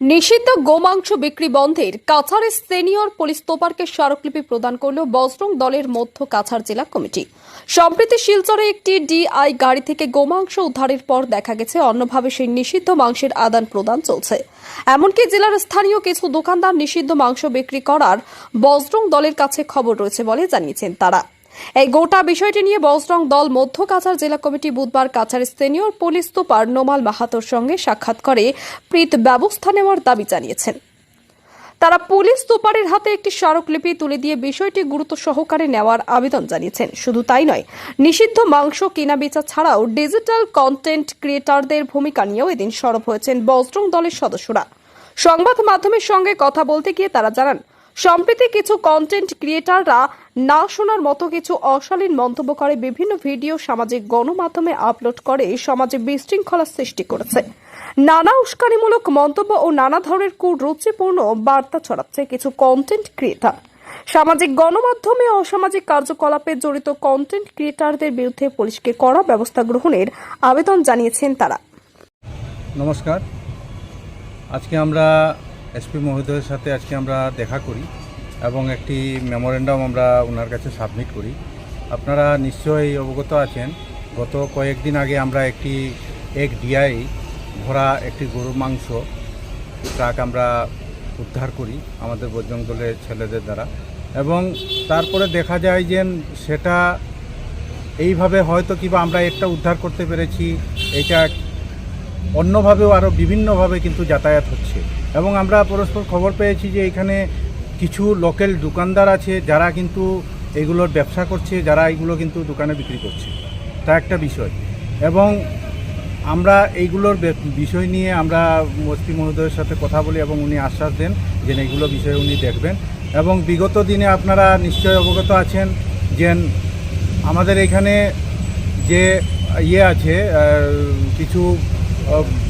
নিষিদ্ধ গোমাংস বিক্রি বন্ধের কাছাড়ের সিনিয়র পুলিশ তোপারকে স্মারকলিপি প্রদান করল বজরং দলের মধ্য কাছাড় জেলা কমিটি। সম্প্রতি শিলচরে একটি ডিআই গাড়ি থেকে গোমাংস উদ্ধারের পর দেখা গেছে, অন্যভাবে সেই নিষিদ্ধ মাংসের আদান প্রদান চলছে। এমনকি জেলার স্থানীয় কিছু দোকানদার নিষিদ্ধ মাংস বিক্রি করার বজরং দলের কাছে খবর রয়েছে বলে জানিয়েছেন তারা। এই গোটা বিষয়টি নিয়ে বজরং দল মধ্য কাছাড় জেলা কমিটি বুধবার Cachar senior police super Nomal মাহাতোর সঙ্গে সাক্ষাৎ করে প্রীত ব্যবস্থা নেওয়ার দাবি জানিয়েছেন। তারা পুলিশ সুপারের হাতে একটি স্মারকলিপি তুলে দিয়ে বিষয়টি গুরুত্ব সহকারে নেওয়ার আবেদন জানিয়েছেন। শুধু তাই নয়, নিষিদ্ধ মাংস কেনা বেচা ছাড়াও ডিজিটাল কন্টেন্ট ক্রিয়েটারদের ভূমিকা নিয়েও এদিন সরব হয়েছেন বজরং দলের সদস্যরা। সংবাদ মাধ্যমের সঙ্গে কথা বলতে গিয়ে তারা জানান সম্প্রতি কিছু কন্টেন্ট ক্রিয়েটাররা না শোনার মতো কিছু অশালীন মন্তব্য করে, বিভিন্ন ভিডিও সামাজিক গণমাধ্যমে আপলোড করে, সমাজে বিশৃঙ্খলার সৃষ্টি করেছে। নানা উস্কানিমূলক মন্তব্য ও নানা ধরনের কুরুচিপূর্ণ বার্তা ছড়াচ্ছে কিছু কন্টেন্ট ক্রিয়েটার সামাজিক গণমাধ্যমে অসামাজিক কার্যকলাপে জড়িত কন্টেন্ট ক্রিয়েটারদের বিরুদ্ধে পুলিশকে কড়া ব্যবস্থা গ্রহণের আবেদন জানিয়েছেন তারা। নমস্কার। আজকে আমরা এসপি মহোদয়ের সাথে আজকে আমরা দেখা করি। এবং একটি মেমোরেন্ডাম আমরা ওনার কাছে সাবমিট করি। আপনারা নিশ্চয়ই অবগত আছেন, গত কয়েকদিন আগে আমরা একটি এক ডিআই ভরা একটি গরুর মাংস ট্রাক আমরা উদ্ধার করি আমাদের বজরং দলের ছেলেদের দ্বারা। এবং তারপরে দেখা যায় যে সেটা এইভাবে হয়তো কিবা আমরা একটা উদ্ধার করতে পেরেছি, এটা অন্যভাবেও আরও বিভিন্নভাবে কিন্তু যাতায়াত হচ্ছে। এবং আমরা পরস্পর খবর পেয়েছি যে এখানে কিছু লোকাল দোকানদার আছে যারা কিন্তু এগুলোর ব্যবসা করছে, যারা এগুলো কিন্তু দোকানে বিক্রি করছে। তা একটা বিষয়। এবং আমরা এইগুলোর বিষয় নিয়ে আমরা মস্তি মহোদয়ের সাথে কথা বলি এবং উনি আশ্বাস দেন যে এইগুলো বিষয়ে উনি দেখবেন। এবং বিগত দিনে আপনারা নিশ্চয় অবগত আছেন যে আমাদের এখানে যে ইয়ে আছে কিছু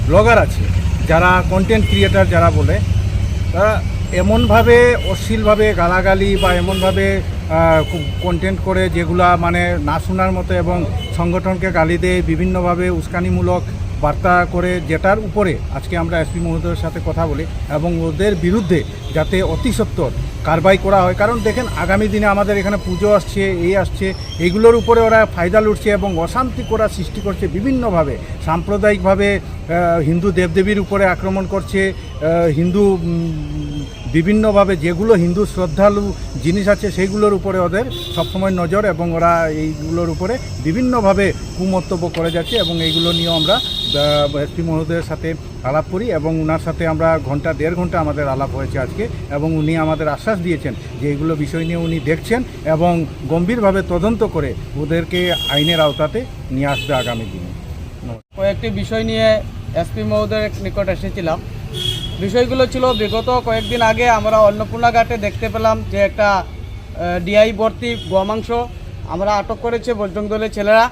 ব্লগার আছে, যারা কন্টেন্ট ক্রিয়েটার যারা বলে, তারা এমনভাবে অশ্লীলভাবে গালাগালি বা এমনভাবে কন্টেন্ট করে যেগুলা মানে না শোনার মতো এবং সংগঠনকে গালি দেয়, বিভিন্নভাবে উস্কানিমূলক বার্তা করে, যেটার উপরে আজকে আমরা এসপি মহোদয়ের সাথে কথা বলি এবং ওদের বিরুদ্ধে যাতে অতি সত্বর কারবাই করা হয়। কারণ দেখেন, আগামী দিনে আমাদের এখানে পুজো আসছে, এই আসছে এইগুলোর উপরে ওরা ফায়দা লুটছে এবং অশান্তি করা সৃষ্টি করছে বিভিন্নভাবে। সাম্প্রদায়িকভাবে হিন্দু দেবদেবীর উপরে আক্রমণ করছে হিন্দু বিভিন্নভাবে যেগুলো হিন্দু শ্রদ্ধালু জিনিস আছে, সেইগুলোর উপরে ওদের সবসময় নজর এবং ওরা এইগুলোর উপরে বিভিন্নভাবে কুমন্তব্য করে যাচ্ছে এবং এইগুলো নিয়েও আমরা এসপি মহোদয়ের সাথে আলাপ করি এবং ওনার সাথে আমরা ঘণ্টা, দেড় ঘণ্টা আমাদের আলাপ হয়েছে আজকে এবং উনি আমাদের আশ্বাস দিয়েছেন যে এইগুলো বিষয় নিয়ে উনি দেখছেন এবং গম্ভীরভাবে তদন্ত করে ওদেরকে আইনের আওতাতে নিয়ে আসবে আগামী দিনে। কয়েকটি বিষয় নিয়ে এসপি মহোদয়ের নিকট এসেছিলাম। বিষয়গুলো ছিল, বিগত কয়েকদিন আগে আমরা অন্নপূর্ণা ঘাটে দেখতে পেলাম যে একটা ডিআই ভর্তি গোমাংস আমরা আটক করেছে বজরং দলের ছেলেরা।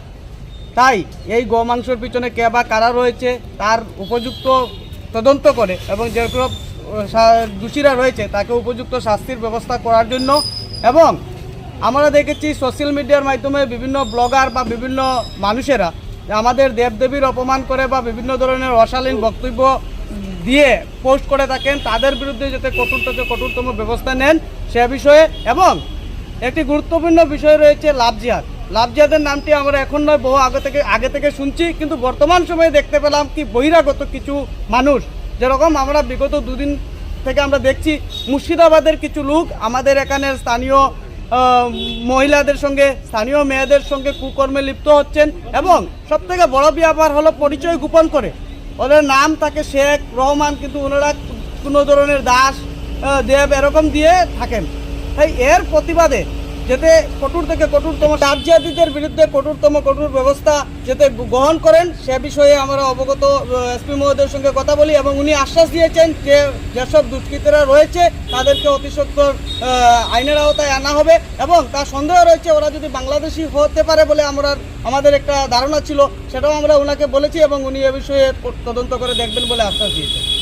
তাই এই গোমাংসর পিছনে কে বা কারা রয়েছে, তার উপযুক্ত তদন্ত করে এবং যেগুলো দোষীরা রয়েছে, তাকে উপযুক্ত শাস্তির ব্যবস্থা করার জন্য এবং আমরা দেখেছি সোশ্যাল মিডিয়ার মাধ্যমে বিভিন্ন ব্লগার বা বিভিন্ন মানুষেরা আমাদের দেবদেবীর অপমান করে বা বিভিন্ন ধরনের অশালীন বক্তব্য দিয়ে পোস্ট করে থাকেন, তাদের বিরুদ্ধে যাতে কঠোর থেকে কঠোরতম ব্যবস্থা নেন সে বিষয়ে। এবং একটি গুরুত্বপূর্ণ বিষয় রয়েছে লাভ জিহাদ লাভ জিহাদের নামটি আমরা এখন নয়, বহু আগে থেকে আগে থেকে শুনছি, কিন্তু বর্তমান সময়ে দেখতে পেলাম কি বহিরাগত কিছু মানুষ। যেরকম আমরা বিগত দুদিন থেকে আমরা দেখছি, মুর্শিদাবাদের কিছু লোক আমাদের এখানে স্থানীয় মহিলাদের সঙ্গে, স্থানীয় মেয়েদের সঙ্গে কুকর্মে লিপ্ত হচ্ছেন এবং সব থেকে বড় ব্যাপার হলো পরিচয় গোপন করে। ওদের নাম থাকে শেখ রহমান কিন্তু ওনারা কোনো ধরনের দাস দেব এরকম দিয়ে থাকেন। তাই এর প্রতিবাদে যাতে কঠোর থেকে কঠোরতম রাজ্যাদিদের বিরুদ্ধে কঠোরতম কঠোর ব্যবস্থা যাতে গ্রহণ করেন, সে বিষয়ে আমরা অবগত এসপি মহোদয়ের সঙ্গে কথা বলি এবং উনি আশ্বাস দিয়েছেন যে যেসব দুষ্কৃতীরা রয়েছে তাদেরকে অতি সত্বর আইনের আওতায় আনা হবে এবং তার সন্দেহ রয়েছে ওরা যদি বাংলাদেশি হতে পারে বলে আমরা, আমাদের একটা ধারণা ছিল, সেটাও আমরা ওনাকে বলেছি এবং উনি এ বিষয়ে তদন্ত করে দেখবেন বলে আশ্বাস দিয়েছেন।